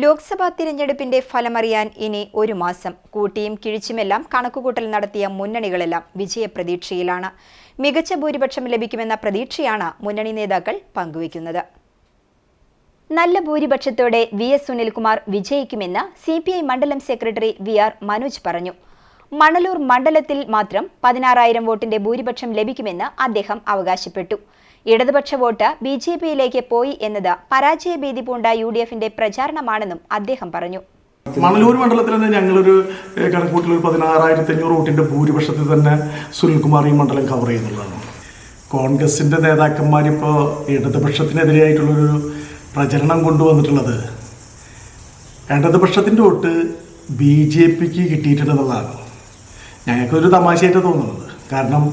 ലോക്സഭാ തിരഞ്ഞെടുപ്പിന്റെ ഫലമറിയാൻ ഇനി ഒരു മാസം. കൂട്ടിയും കിഴിച്ചുമെല്ലാം കണക്കുകൂട്ടൽ നടത്തിയ മുന്നണികളെല്ലാം വിജയപ്രതീക്ഷയിലാണ്. മികച്ച ഭൂരിപക്ഷം ലഭിക്കുമെന്ന പ്രതീക്ഷയാണ് മുന്നണി നേതാക്കൾ പങ്കുവയ്ക്കുന്നത്. നല്ല ഭൂരിപക്ഷത്തോടെ വി എസ് സുനിൽകുമാർ വിജയിക്കുമെന്ന് സി പി ഐ മണ്ഡലം സെക്രട്ടറി വി ആർ മനോജ് പറഞ്ഞു. മണലൂർ മണ്ഡലത്തിൽ മാത്രം പതിനാറായിരം വോട്ടിന്റെ ഭൂരിപക്ഷം ലഭിക്കുമെന്ന് അദ്ദേഹം അവകാശപ്പെട്ടു. ഇടതുപക്ഷ വോട്ട് ബി ജെ പിയിലേക്ക് പോയി എന്നത് പരാജയ ഭീതി പൂണ്ട യു ഡി എഫിന്റെ പ്രചാരണമാണെന്നും അദ്ദേഹം പറഞ്ഞു. മണലൂർ മണ്ഡലത്തിൽ തന്നെ ഞങ്ങളൊരു കണക്കൂട്ടിൽ ഒരു പതിനാറായിരത്തി അഞ്ഞൂറ് വോട്ടിന്റെ ഭൂരിപക്ഷത്തിൽ തന്നെ സുനിൽകുമാർ ഈ മണ്ഡലം കവർ ചെയ്യുന്നുള്ളതാണ്. കോൺഗ്രസിന്റെ നേതാക്കന്മാരിപ്പോ ഇടതുപക്ഷത്തിനെതിരെയായിട്ടുള്ളൊരു പ്രചരണം കൊണ്ടുവന്നിട്ടുള്ളത്. ഇടതുപക്ഷത്തിന്റെ വോട്ട് ബി ജെ പിക്ക് കിട്ടിയിട്ടുള്ളതാണ് ഞങ്ങൾക്കൊരു തമാശയായിട്ട് തോന്നുന്നത്. കാരണം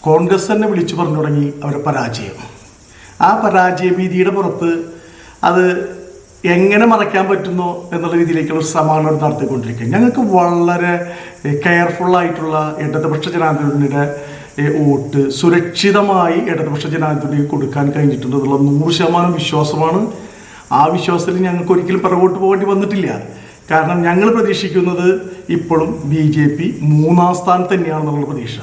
കോൺഗ്രസ് തന്നെ വിളിച്ചു പറഞ്ഞു തുടങ്ങി അവരുടെ പരാജയം. ആ പരാജയ ഭീതിയുടെ പുറത്ത് അത് എങ്ങനെ മറയ്ക്കാൻ പറ്റുന്നോ എന്നുള്ള രീതിയിലേക്കുള്ള ശ്രമമാണ് അവർ നടത്തിക്കൊണ്ടിരിക്കുക ഞങ്ങൾക്ക് വളരെ കെയർഫുള്ളായിട്ടുള്ള ഇടതുപക്ഷ ജനാധിപത്യത്തിന്റെ വോട്ട് സുരക്ഷിതമായി ഇടതുപക്ഷ ജനാധിപത്യം കൊടുക്കാൻ കഴിഞ്ഞിട്ടുണ്ട് എന്നുള്ള നൂറ് ശതമാനം വിശ്വാസമാണ്. ആ വിശ്വാസത്തിൽ ഞങ്ങൾക്ക് ഒരിക്കലും പിറകോട്ട് പോകേണ്ടി വന്നിട്ടില്ല. കാരണം ഞങ്ങൾ പ്രതീക്ഷിക്കുന്നത് ഇപ്പോഴും ബി ജെ പി മൂന്നാം സ്ഥാനത്ത് തന്നെയാണെന്നുള്ള പ്രതീക്ഷ.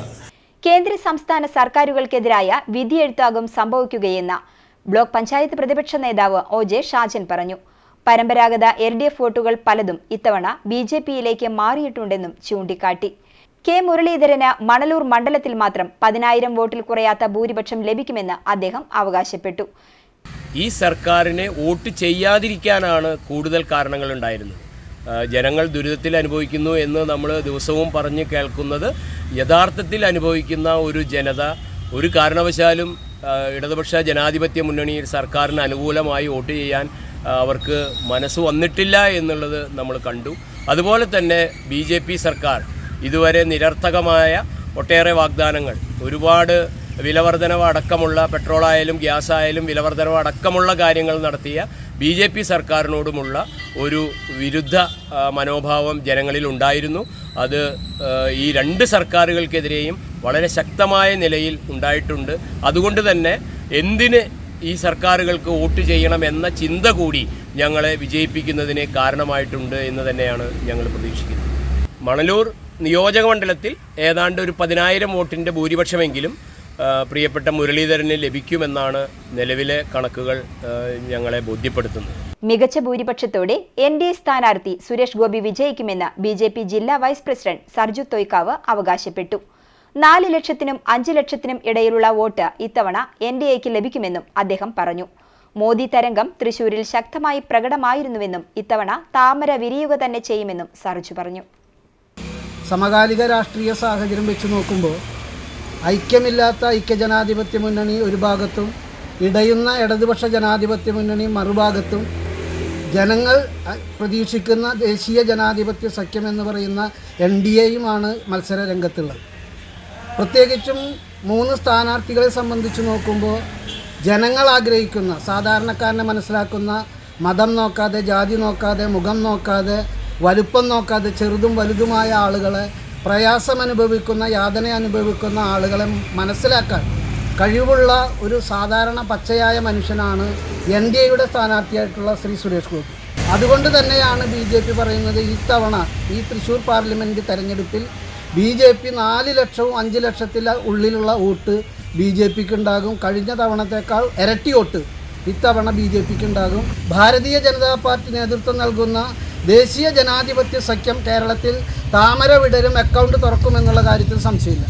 കേന്ദ്ര സംസ്ഥാന സർക്കാരുകൾക്കെതിരായ വിധിയെഴുത്താകും സംഭവിക്കുകയെന്ന ബ്ലോക്ക് പഞ്ചായത്ത് പ്രതിപക്ഷ നേതാവ് ഒ ജെ ഷാജൻ പറഞ്ഞു. പരമ്പരാഗത എൽ ഡി എഫ് വോട്ടുകൾ പലതും ഇത്തവണ ബി ജെ പിയിലേക്ക് മാറിയിട്ടുണ്ടെന്നും ചൂണ്ടിക്കാട്ടി. കെ മുരളീധരന് മണലൂർ മണ്ഡലത്തിൽ മാത്രം പതിനായിരം വോട്ടിൽ കുറയാത്ത ഭൂരിപക്ഷം ലഭിക്കുമെന്ന് അദ്ദേഹം അവകാശപ്പെട്ടു. ഈ സർക്കാരിനെ വോട്ട് ചെയ്യാതിരിക്കാനാണ് കൂടുതൽ കാരണങ്ങൾ ഉണ്ടായിരുന്നത് ജനങ്ങൾ ദുരിതത്തിൽ അനുഭവിക്കുന്നു എന്ന് നമ്മൾ ദിവസവും പറഞ്ഞ് കേൾക്കുന്നത് യഥാർത്ഥത്തിൽ അനുഭവിക്കുന്ന ഒരു ജനത ഒരു കാരണവശാലും ഇടതുപക്ഷ ജനാധിപത്യ മുന്നണി സർക്കാരിന് അനുകൂലമായി വോട്ട് ചെയ്യാൻ അവർക്ക് മനസ്സ് വന്നിട്ടില്ല എന്നുള്ളത് നമ്മൾ കണ്ടു. അതുപോലെ തന്നെ ബി സർക്കാർ ഇതുവരെ നിരർത്ഥകമായ ഒട്ടേറെ വാഗ്ദാനങ്ങൾ ഒരുപാട് വിലവർധനവ് അടക്കമുള്ള പെട്രോളായാലും ഗ്യാസായാലും വിലവർധനവ് അടക്കമുള്ള കാര്യങ്ങൾ നടത്തിയ ബി ജെ പി സർക്കാരിനോടുമുള്ള ഒരു വിരുദ്ധ മനോഭാവം ജനങ്ങളിൽ ഉണ്ടായിരുന്നു. അത് ഈ രണ്ട് സർക്കാരുകൾക്കെതിരെയും വളരെ ശക്തമായ നിലയിൽ ഉണ്ടായിട്ടുണ്ട്. അതുകൊണ്ട് തന്നെ എന്തിന് ഈ സർക്കാരുകൾക്ക് വോട്ട് ചെയ്യണം എന്ന ചിന്ത കൂടി ഞങ്ങളെ വിജയിപ്പിക്കുന്നതിന് കാരണമായിട്ടുണ്ട് എന്ന് തന്നെയാണ് ഞങ്ങൾ പ്രതീക്ഷിക്കുന്നത്. മണലൂർ നിയോജക മണ്ഡലത്തിൽ ഏതാണ്ട് ഒരു പതിനായിരം വോട്ടിന്റെ ഭൂരിപക്ഷമെങ്കിലും പ്രിയപ്പെട്ട മുരളീധരന് ലഭിക്കുമെന്നാണ് നിലവിലെ കണക്കുകൾ ഞങ്ങളെ ബോധ്യപ്പെടുത്തുന്നത്. മികച്ച ഭൂരിപക്ഷത്തോടെ എൻ ഡി എ സ്ഥാനാർത്ഥി സുരേഷ് ഗോപി വിജയിക്കുമെന്ന് ബി ജെ പി ജില്ലാ വൈസ് പ്രസിഡന്റ് സർജു തൊയ്ക്കാവ് അവകാശപ്പെട്ടു. നാല് ലക്ഷത്തിനും അഞ്ച് ലക്ഷത്തിനും ഇടയിലുള്ള വോട്ട് ഇത്തവണ എൻ ഡി എക്ക് ലഭിക്കുമെന്നും അദ്ദേഹം പറഞ്ഞു. മോദി തരംഗം തൃശൂരിൽ ശക്തമായി പ്രകടമായിരുന്നുവെന്നും ഇത്തവണ താമര വിരിയുക തന്നെ ചെയ്യുമെന്നും സർജു പറഞ്ഞു. സമകാലിക രാഷ്ട്രീയ സാഹചര്യം വെച്ച് നോക്കുമ്പോൾ ഐക്യമില്ലാത്ത ഐക്യജനാധിപത്യ മുന്നണി ഒരു ഭാഗത്തും ഇടയുന്ന ഇടതുപക്ഷ ജനാധിപത്യ മുന്നണി മറുഭാഗത്തും ജനങ്ങൾ പ്രതീക്ഷിക്കുന്ന ദേശീയ ജനാധിപത്യ സഖ്യം എന്ന് പറയുന്ന എൻ ഡി എയുമാണ് മത്സര രംഗത്തുള്ളത് പ്രത്യേകിച്ചും മൂന്ന് സ്ഥാനാർത്ഥികളെ സംബന്ധിച്ച് നോക്കുമ്പോൾ ജനങ്ങൾ ആഗ്രഹിക്കുന്ന സാധാരണക്കാരനെ മനസ്സിലാക്കുന്ന മതം നോക്കാതെ ജാതി നോക്കാതെ മുഖം നോക്കാതെ വലുപ്പം നോക്കാതെ ചെറുതും വലുതുമായ ആളുകളെ പ്രയാസം അനുഭവിക്കുന്ന യാതന അനുഭവിക്കുന്ന ആളുകളെ മനസ്സിലാക്കാൻ കഴിവുള്ള ഒരു സാധാരണ പച്ചയായ മനുഷ്യനാണ് എൻ ഡി എയുടെ സ്ഥാനാർത്ഥിയായിട്ടുള്ള ശ്രീ സുരേഷ് ഗോപി. അതുകൊണ്ട് തന്നെയാണ് ബി ജെ പി പറയുന്നത് ഇത്തവണ ഈ തൃശ്ശൂർ പാർലമെന്റ് തെരഞ്ഞെടുപ്പിൽ ബി ജെ പി നാല് ലക്ഷവും അഞ്ച് ലക്ഷത്തിൽ ഉള്ളിലുള്ള വോട്ട് ബി ജെ പിക്ക് ഉണ്ടാകും കഴിഞ്ഞ തവണത്തേക്കാൾ ഇരട്ടി വോട്ട് ഇത്തവണ ബി ജെ പിക്ക് ഉണ്ടാകും ഭാരതീയ ജനതാ പാർട്ടി നേതൃത്വം നൽകുന്ന ദേശീയ ജനാധിപത്യ സഖ്യം കേരളത്തിൽ താമര വിടരും അക്കൗണ്ട് തുറക്കും എന്നുള്ള കാര്യത്തിൽ സംശയമില്ല.